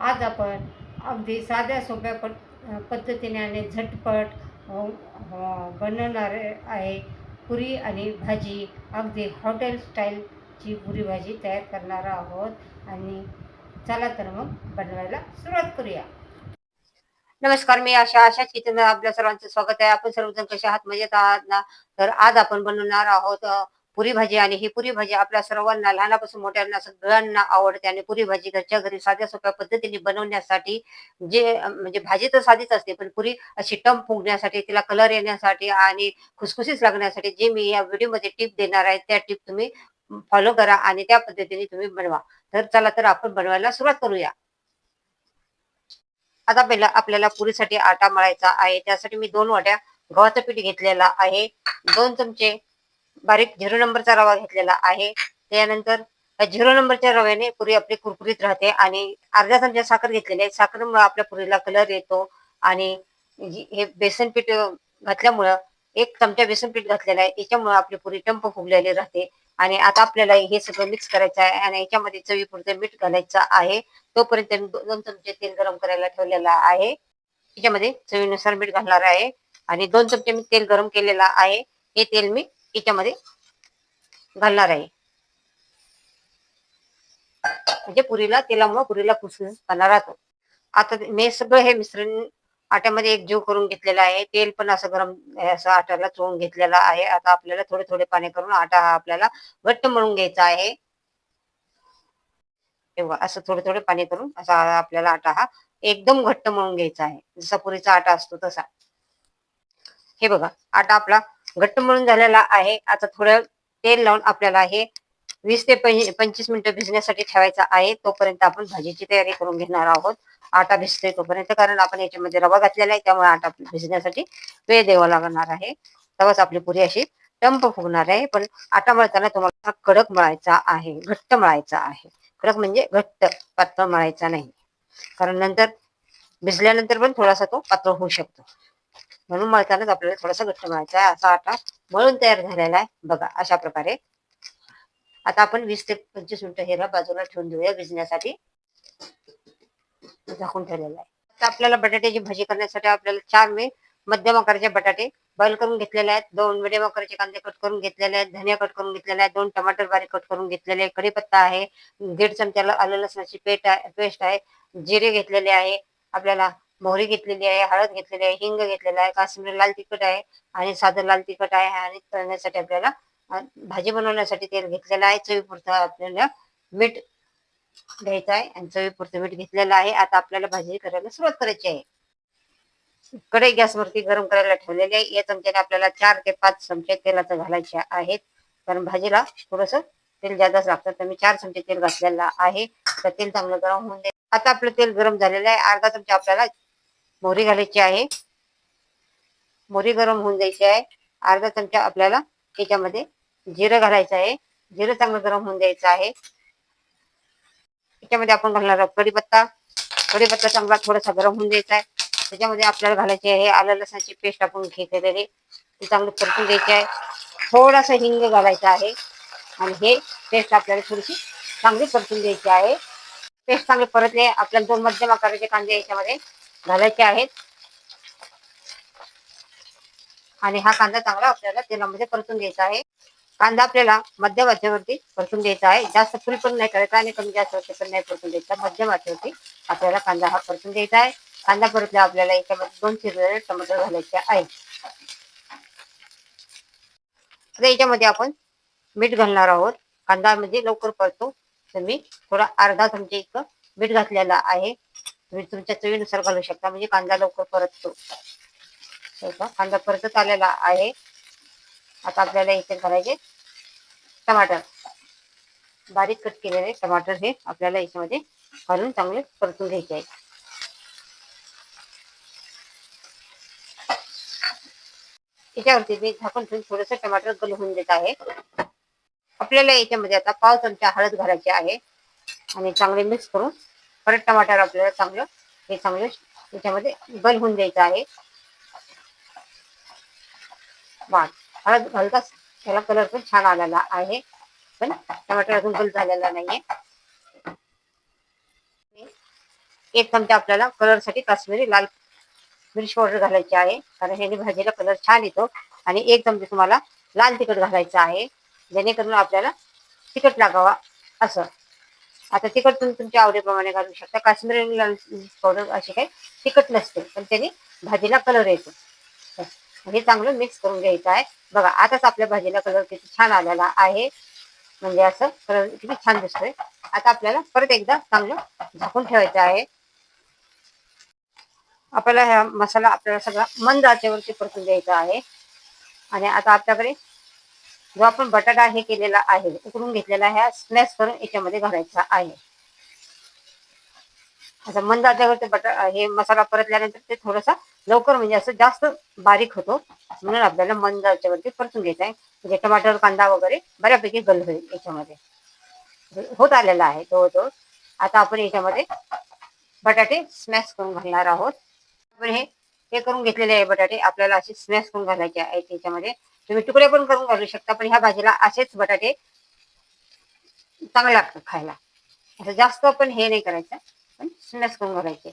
आज आपण अगदी साध्या सोप्या पट पद्धतीने आणि झटपट अ, बनवणारे आहे पुरी आणि भाजी. अगदी हॉटेल स्टाईलची पुरी भाजी तयार करणार आहोत. आणि चला तर मग बनवायला सुरुवात करूया. नमस्कार मी आशा आशा चित्र आपल्या सर्वांचं स्वागत आहे. आपण सर्वजण कसे आहात? मजेत आहात ना? तर आज आपण बनवणार आहोत पुरी भाजी आणि ही पुरी भाजी आपल्या सर्वांना लहानापासून मोठ्यांना सगळ्यांना आवडते आणि पुरी भाजी घरच्या घरी साध्या सोप्या पद्धतीने बनवण्यासाठी जे म्हणजे भाजी तर साधीच असते पण पुरी अशी टम फुगण्यासाठी तिला कलर येण्यासाठी आणि खुसखुशीच लागण्यासाठी जे मी या व्हिडिओमध्ये टिप देणार आहे त्या टिप तुम्ही फॉलो करा आणि त्या पद्धतीने तुम्ही बनवा. तर चला तर आपण बनवायला सुरुवात करूया. आता पहिला आपल्याला पुरीसाठी आटा मळायचा आहे त्यासाठी मी दोन वाट्या गव्हाचं पीठ घेतलेला आहे. दोन चमचे बारीक झिरो नंबरचा रवा घेतलेला आहे. त्यानंतर झिरो नंबरच्या रव्याने पुरी आपली कुरकुरीत राहते आणि अर्ध्या चमचा साखर घेतलेली आहे. साखरेमुळे आपल्या पुरीला कलर येतो आणि हे बेसन पीठ घातल्यामुळं एक चमचा बेसन पीठ घातलेला आहे. याच्यामुळे आपली पुरी टंप फुगलेली राहते आणि आता आपल्याला हे सगळं मिक्स करायचं आहे आणि याच्यामध्ये चवीपुरतं मीठ घालायचं आहे. तोपर्यंत मी दोन चमचे तेल गरम करायला ठेवलेला आहे. त्याच्यामध्ये चवीनुसार मीठ घालणार आहे आणि दोन चमचे मी तेल गरम केलेला आहे. हे तेल मी याच्यामध्ये घालणार आहे. म्हणजे पुरीला तेलामुळे पुरीला कुसकुसपणा राहतो आता मी सगळं हे मिश्रण आट्यामध्ये एक जीव करून घेतलेला आहे. तेल पण असं गरम असं आट्याला चोळून घेतलेला आहे. आता आपल्याला थोडे थोडे पाणी करून आटा हा आपल्याला घट्ट मळून घ्यायचा आहे. तेव्हा असं थोडे थोडे पाणी करून असा आपल्याला आटा हा एकदम घट्ट मळून घ्यायचा आहे. जसा पुरीचा आटा असतो तसा. हे बघा आटा आपला घट्ट मळून झालेला आहे. आता थोडं तेल लावून आपल्याला हे वीस ते पंचवीस मिनिटं भिजण्यासाठी ठेवायचा आहे. तोपर्यंत आपण भाजीची तयारी करून घेणार आहोत. आटा भिजतोय तोपर्यंत कारण आपण याच्यामध्ये रवा घातलेला आहे त्यामुळे आटा भिजण्यासाठी वेळ द्यावा लागणार आहे. तेव्हाच आपली पुरी अशी टंप फुगणार आहे. पण आटा मळताना तुम्हाला कडक मळायचा आहे घट्ट मळायचा आहे. कडक म्हणजे घट्ट पातळ मळायचा नाही. कारण नंतर भिजल्यानंतर पण थोडासा तो पातळ होऊ शकतो. म्हणून मळतानाच आपल्याला थोडासा घट्ट मळायचा आहे. असा आटा मळून तयार झालेला आहे. बघा अशा प्रकारे. आता आपण वीस ते पंचवीस मिनिटं हेरा बाजूला ठेवून देऊया भिजण्यासाठी. झाकून ठेवलेला आहे. आता आपल्याला बटाट्याची भाजी करण्यासाठी आपल्याला चार मी मध्यम आकाराचे बटाटे बॉईल करून घेतलेले आहेत. दोन मिडियम आकाराचे कांदे कट करून घेतलेले आहेत. धनिया कट करून घेतलेले आहेत. दोन टमाटर बारीक कट करून घेतलेले आहे कढीपत्ता आहे. दीड चमच्याला आलं लसणाची पेट आहे पेस्ट आहे. जिरे घेतलेले आहे. आपल्याला मोहरी घेतलेली आहे हळद घेतलेली आहे हिंग घेतलेला आहे काश्मीरी लाल तिखट आहे आणि साधं लाल तिखट आहे आणि तळण्यासाठी आपल्याला भाजी बनवण्यासाठी तेल घेतलेलं आहे. चवीपुरतं आपल्याला मीठ घ्यायचं आहे आणि चवीपुरतं मीठ घेतलेलं आहे. आता आपल्याला भाजी करायला सुरुवात करायची आहे. कढई गॅसवरती गरम करायला ठेवलेली आहे. या चमच्याने आपल्याला चार ते पाच चमचे तेलाचं घालायचे आहेत. कारण भाजीला थोडस तेल जादाच लागतं. तर मी चार चमचे तेल घातलेलं आहे. तर तेल चांगलं गरम होऊन दे. आता आपलं तेल गरम झालेलं आहे. अर्धा चमचा आपल्याला मोहरी घालायची आहे. मोहरी गरम होऊन द्यायची आहे. अर्धा चमचा आपल्याला त्याच्यामध्ये जिरं घालायचं आहे. जिरं चांगलं गरम होऊन द्यायचं आहे. त्याच्यामध्ये आपण घालणार आहोत कढीपत्ता. कढीपत्ता चांगला थोडासा गरम होऊन द्यायचा आहे. त्याच्यामध्ये आपल्याला घालायचे आहे आलं लसणाची पेस्ट आपण घेतलेली. ती चांगली परतून द्यायची आहे. थोडासा हिंग घालायचा आहे. आणि हे पेस्ट आपल्याला थोडीशी चांगली परतून द्यायची आहे. पेस्ट चांगली परतले आपल्याला दोन मध्यम आकाराचे कांदे याच्यामध्ये घालायचे आहेत. आणि हा कांदा चांगला आपल्याला तेलामध्ये परतून द्यायचा आहे. कांदा आपल्याला मध्यम वाचेवरती परतून द्यायचा आहे. जास्त फुल पण नाही करायचा आणि कमी जास्त पण नाही परतून द्यायचा मध्यम वाचेवरती आपल्याला कांदा हा परतून द्यायचा आहे. कांदा परतला आपल्याला याच्यामध्ये दोन शिरलेले टमाटर घालायचे आहे. आता याच्यामध्ये आपण मीठ घालणार आहोत. कांदा म्हणजे लवकर परतो. तर मी थोडा अर्धा चमचे इतकं मीठ घातलेला आहे. तुम्ही तुमच्या चवीनुसार घालू शकता. म्हणजे कांदा लवकर परततो. कांदा परतत आलेला आहे. आता आपल्याला इथे घालायचे टमाटर. बारीक कट केलेले टमाटर हे आपल्याला याच्यामध्ये घालून चांगले परतून घ्यायचे आहे. याच्यावरती मी झाकून ठेवून थोडस टमाटर गल होऊन देत आहे. आपल्याला याच्यामध्ये आता पाव चमचा हळद घालायची आहे. आणि चांगले मिक्स करून परत टमाटर आपल्याला चांगलं हे चांगलं त्याच्यामध्ये गल होऊन द्यायचं आहे. वा हळद घालताच त्याला कलर पण छान आलेला आहे. पण टमाटर अजून गल झालेला नाहीये. एक चमचा आपल्याला कलरसाठी काश्मीरी लाल मिरची पावडर घालायची आहे. कारण ह्याने भाजीला कलर छान येतो. आणि एक चमचे तुम्हाला लाल तिखट घालायचं आहे. जेणेकरून आपल्याला तिखट लागावा असं. आता तिखट तुम्ही तुमच्या आवडीप्रमाणे घालू शकता. काश्मीरी लाल पावडर अशी काही तिखट नसते पण त्याने भाजीला कलर येतो. हे चांगलं मिक्स करून घ्यायचं आहे. बघा आताच आपल्या भाजीला कलर किती छान आलेला आहे. म्हणजे असं कलर किती छान दिसतोय. आता आपल्याला परत एकदा चांगलं झाकून ठेवायचं आहे. आपल्याला हा मसाला आपल्याला सगळा मंद आचेवरती परतून द्यायचा आहे. आणि आता आपल्याकडे जो आपण बटाटा हे केलेला आहे उकडून घेतलेला आहे स्मॅश करून याच्यामध्ये घालायचा आहे. आता मंद आचेवरती बटा हे मसाला परतल्यानंतर ते थोडासा लवकर म्हणजे असं जास्त बारीक होतो म्हणून आपल्याला मंद याच्यावरती परतून घ्यायचं आहे. म्हणजे टमाटर कांदा वगैरे बऱ्यापैकी गल होईल याच्यामध्ये. म्हणजे होत आलेला आहे तो तो आता आपण याच्यामध्ये बटाटे स्मॅश करून घालणार आहोत. आपण हे हे करून घेतलेले आहे बटाटे. आपल्याला असे स्मॅश करून घालायचे आहेत त्याच्यामध्ये. तुम्ही तुकडे पण करून घालू शकता पण ह्या भाजीला असेच बटाटे चांगले लागतात खायला. असं जास्त पण हे नाही करायचं पण स्मॅश करून घालायचे.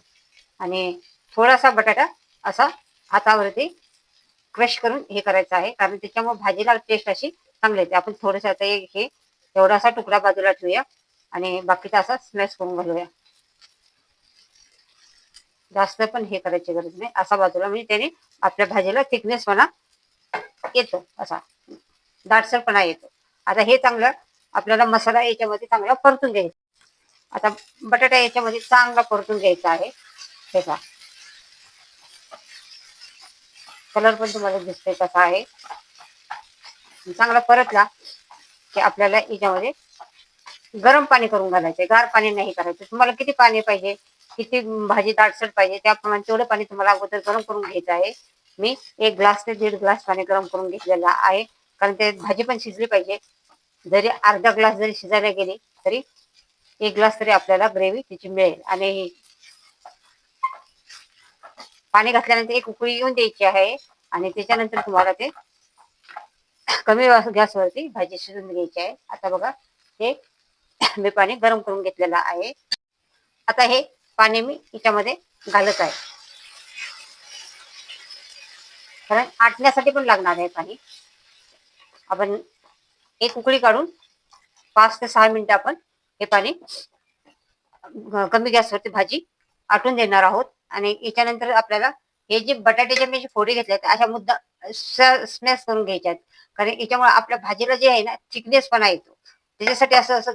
आणि थोडासा बटाटा असा हातावरती क्रश करून हे करायचं आहे कारण त्याच्यामुळे भाजीला टेस्ट अशी चांगली येते. आपण थोडंसं आता हे एवढासा तुकडा बाजूला ठेवूया आणि बाकीचा असा स्मॅश करून घालूया. जास्त पण हे करायची गरज नाही. असा बाजूला म्हणजे त्याने आपल्या भाजीला थिकनेसपणा येतो असा. दाटसरपणा येतो. आता हे चांगलं आपल्याला मसाला याच्यामध्ये चांगला परतून घ्यायचा. आता बटाटा याच्यामध्ये चांगला परतून घ्यायचा आहे. त्याचा कलर पण तुम्हाला दिसतोय कसा आहे. चांगला परतला की आपल्याला याच्यामध्ये गरम पाणी करून घालायचंय गार पाणी नाही करायचं. तुम्हाला किती पाणी पाहिजे? किती भाजी दाटसट पाहिजे त्याप्रमाणे तेवढं पाणी तुम्हाला अगोदर गरम करून घ्यायचं आहे. मी एक ग्लास ते दीड ग्लास पाणी गरम करून घेतलेलं आहे. कारण ते भाजी पण शिजली पाहिजे. जरी अर्धा ग्लास जरी शिजायला गेली तरी एक ग्लास तरी आपल्याला ग्रेव्ही तिची मिळेल. आणि पाणी घातल्यानंतर एक उकळी येऊन द्यायची आहे. आणि त्याच्यानंतर तुम्हाला ते कमी गॅसवरती भाजी शिजून घ्यायची आहे. आता बघा हे मी पाणी गरम करून घेतलेलं आहे. आता हे पाणी मी याच्यामध्ये घालत आहे. कारण आटण्यासाठी पण लागणार आहे पाणी. आपण एक उकळी काढून पाच ते सहा मिनिटं आपण हे पाणी कमी गॅसवरती भाजी आटून देणार आहोत. आणि याच्यानंतर आपल्याला हे जे बटाट्याचे मी जे फोडी आहेत अशा मुद्दा स्मॅश करून घ्यायच्या आहेत. कारण याच्यामुळे आपल्या भाजीला जे आहे ना थिकनेस पण येतो त्याच्यासाठी असं असं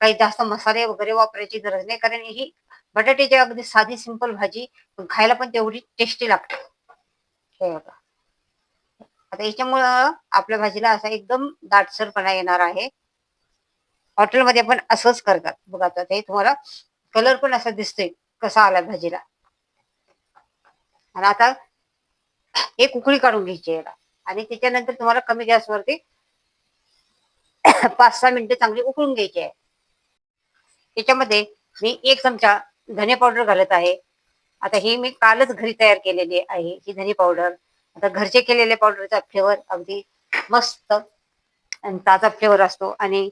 काही जास्त मसाले वगैरे वापरायची गरज नाही. कारण ही बटाट्याची अगदी साधी सिंपल भाजी खायला पण तेवढी टेस्टी लागते. हे बघा. आता याच्यामुळं आपल्या भाजीला असा एकदम दाटसरपणा येणार आहे. हॉटेलमध्ये पण असंच करतात. बघा आता ते तुम्हाला कलर पण असा दिसतोय कसा आला भाजीला. आणि आता एक उकळी काढून घ्यायची याला आणि त्याच्यानंतर तुम्हाला कमी गॅसवरती पाच सहा मिनिटं चांगली उकळून घ्यायची आहे. त्याच्यामध्ये मी एक चमचा धने पावडर घालत आहे. आता ही मी कालच घरी तयार केलेली आहे ही धने पावडर आता घरचे केलेले पावडरचा फ्लेवर अगदी मस्त आणि ताजा फ्लेवर असतो आणि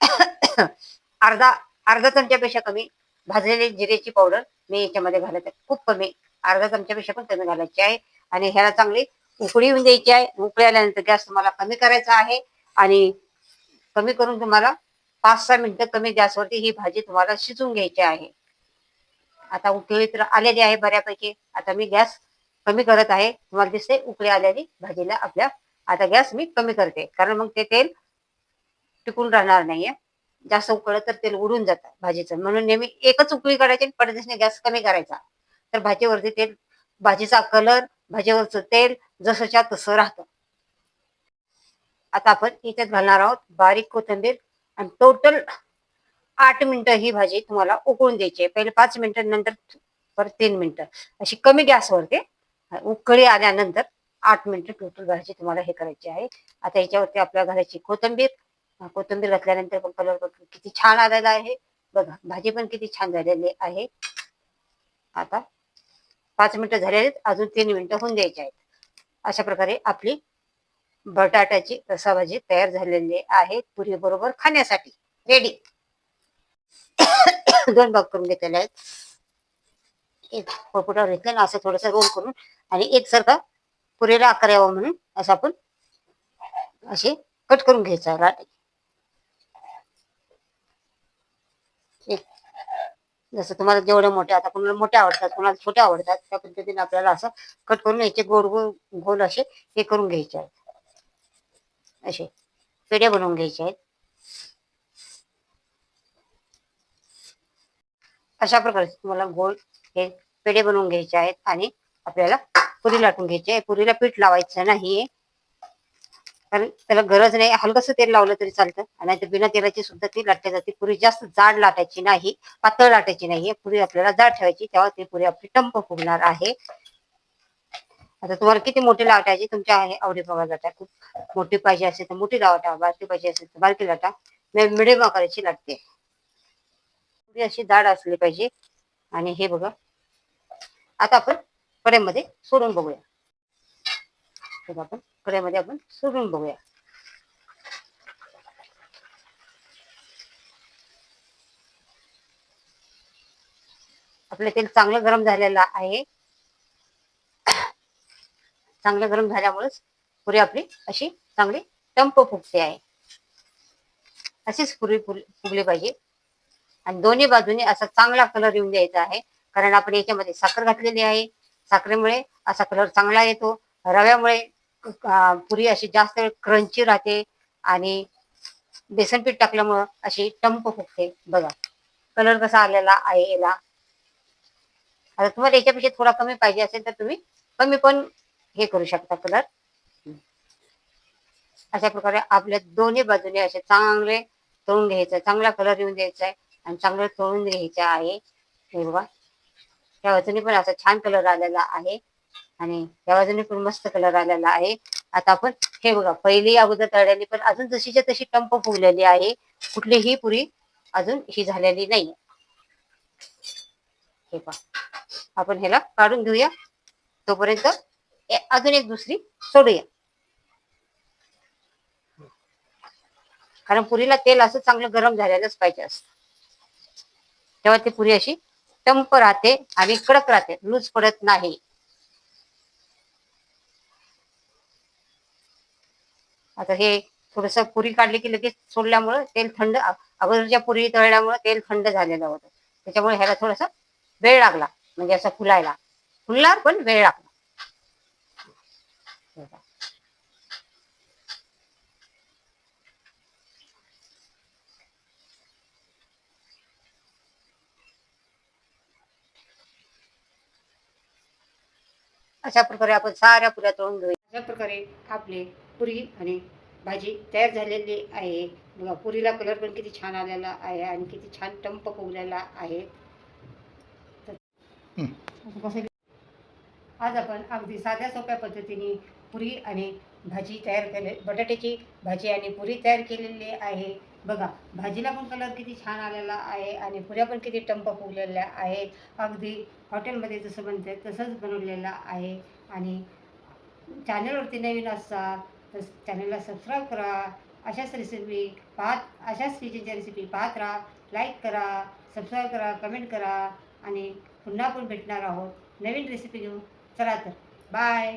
अर्धा अर्धा चमच्यापेक्षा कमी भाजलेली जिरेची पावडर मी याच्यामध्ये घालत आहे. खूप कमी अर्धा चमच्यापेक्षा पण कमी घालायची आहे आणि ह्याला चांगली उकळी येऊन द्यायची आहे. उकळी आल्यानंतर गॅस तुम्हाला कमी करायचा आहे आणि कमी करून तुम्हाला पाच सहा मिनिटं कमी गॅसवरती ही भाजी तुम्हाला शिजून घ्यायची आहे. आता उकळी तर आलेली आहे बऱ्यापैकी. आता मी गॅस कमी करत आहे. तुम्हाला दिसते उकळी आलेली भाजीला आपल्या. आता गॅस मी कमी करते. कारण मग ते तेल टिकून राहणार नाहीये. जास्त उकळलं तर तेल उडून जातं भाजीचं. म्हणून नेहमी एकच उकळी काढायची पडदेशने गॅस कमी करायचा. तर भाजीवरती तेल भाजीचा कलर भाजीवरचं तेल जसंच्या तसं राहतं. आता आपण इथेच घालणार आहोत बारीक कोथिंबीर. आणि टोटल आठ मिनिटं ही भाजी तुम्हाला उकळून द्यायची आहे. पहिले पाच मिनिटं नंतर परत तीन मिनिटं. अशी कमी गॅसवरती उकळी आल्यानंतर आठ मिनिटं टोटल भाजी तुम्हाला हे करायची आहे. आता याच्यावरती आपल्याला घालायची कोथिंबीर कोथिंबीर घातल्यानंतर पण कलर किती छान आलेला आहे. बघा भाजी पण किती छान झालेली आहे. आता पाच मिनिटं झालेली अजून तीन मिनिटं होऊन द्यायची आहेत. अशा प्रकारे आपली बटाट्याची रसाभाजी तयार झालेली आहे पुरी बरोबर खाण्यासाठी. रेडी दोन भाग करून घेतलेले आहेत. एक पोपुटावर घेतलं असं थोडंसं रोल करून आणि एकसारखा पुरेला आकार यावा म्हणून असं आपण असे कट करून घ्यायचा लाट एक. जसं तुम्हाला जेवढे मोठे आता कोणाला मोठे आवडतात कोणाला छोटे आवडतात त्या पद्धतीने आपल्याला असं कट करून याचे गोल गोल गोल असे हे करून घ्यायचे आहेत. असे पेढे बनवून घ्यायचे आहेत. अशा प्रकारे तुम्हाला गोल हे पेढे बनवून घ्यायचे आहेत आणि आपल्याला पुरी लाटून घ्यायची आहे. पुरीला पीठ लावायचं नाही कारण त्याला गरज नाही. हलकस तेल लावलं तरी चालतं. आणि ते बिना तेलाची सुद्धा ती लाटली जाते. पुरी जास्त जाड लाटायची नाही. पातळ लाटायची नाही पुरी आपल्याला जाड ठेवायची. तेव्हा ती पुरी आपली टंप फुगणार आहे. आता तुम्हाला किती मोठी लाटायची तुमच्या आहे आवडीप्रमाणे लाटा. खूप मोठी पाहिजे असेल तर मोठी लावटा बारकी पाहिजे असेल तर बारकी लाटा. मी मिडियम आकाराची लाटते. पुरी अशी जाड असली पाहिजे. आणि हे बघा. आता आपण कड्यामध्ये सोडून बघूया. आपण कड्यामध्ये आपण सोडून बघूया. आपलं तेल चांगलं गरम झालेलं आहे. चांगलं गरम झाल्यामुळेच पुरी आपली अशी चांगली टंप फुगते आहे. अशीच पुरी फुगली पाहिजे. आणि दोन्ही बाजूने असा चांगला कलर येऊन द्यायचा आहे. कारण आपण याच्यामध्ये साखर घातलेली आहे. साखरेमुळे असा कलर चांगला येतो. रव्यामुळे पुरी अशी जास्त क्रंची राहते. आणि बेसन पीठ टाकल्यामुळं अशी टंप फुगते. बघा कलर कसा आलेला आहे याला. आता तुम्हाला याच्यापेक्षा थोडा कमी पाहिजे असेल तर तुम्ही कमी पण हे करू शकता कलर अशा प्रकारे आपल्या दोन्ही बाजूने असे चांगले तळून घ्यायचं चांगला कलर येऊन द्यायचा आहे. आणि चांगलं तळून घ्यायचं आहे. हे बघा. त्या बाजूने पण असा छान कलर आलेला आहे. आणि त्या बाजूने पण मस्त कलर आलेला आहे. आता आपण हे बघा पहिली अगोदर तळलेली पण अजून जशीच्या तशी टंप फुगलेली आहे. कुठलीही पुरी अजून ही झालेली नाही हे पहा. आपण ह्याला काढून घेऊया. तोपर्यंत अजून एक दुसरी सोडूया. कारण पुरीला तेल असं चांगलं गरम झालेलंच पाहिजे असतं. तेव्हा ती पुरी अशी टंप राहते आणि कडक राहते. लूज पडत नाही. आता हे थोडस पुरी काढली की लगेच सोडल्यामुळं तेल थंड अगोदरच्या पुरी तळल्यामुळं तेल थंड झालेलं होतं. त्याच्यामुळे ह्याला थोडासा वेळ लागला. म्हणजे असं फुलायला. फुलणार पण वेळ लागला. अशा प्रकारे आपण साऱ्या पुऱ्या तळून घेऊया. अशा प्रकारे आपली पुरी आणि भाजी तयार झालेली आहे. बघा पुरीला कलर पण किती छान आलेला आहे आणि किती छान टंप फुगलेला आहे. आज आपण अगदी साध्या सोप्या पद्धतीने पुरी आणि भाजी तयार केले बटाट्याची भाजी आणि पुरी तयार केलेली आहे. बघा भाजीला पण कलर किती छान आलेला आहे आणि पुऱ्या पण किती टंप फुगलेल्या आहेत. अगदी हॉटेलमध्ये जसं बनते तसंच बनवलेलं आहे. आणि चॅनलवरती नवीन असाल तर चॅनलला सबस्क्राईब करा. अशाच रेसिपी पाहत अशाच किचनच्या रेसिपी पाहत राहा. लाईक करा सबस्क्राईब करा कमेंट करा. आणि पुन्हा पण भेटणार आहोत. नवीन रेसिपी घेऊन. चला तर बाय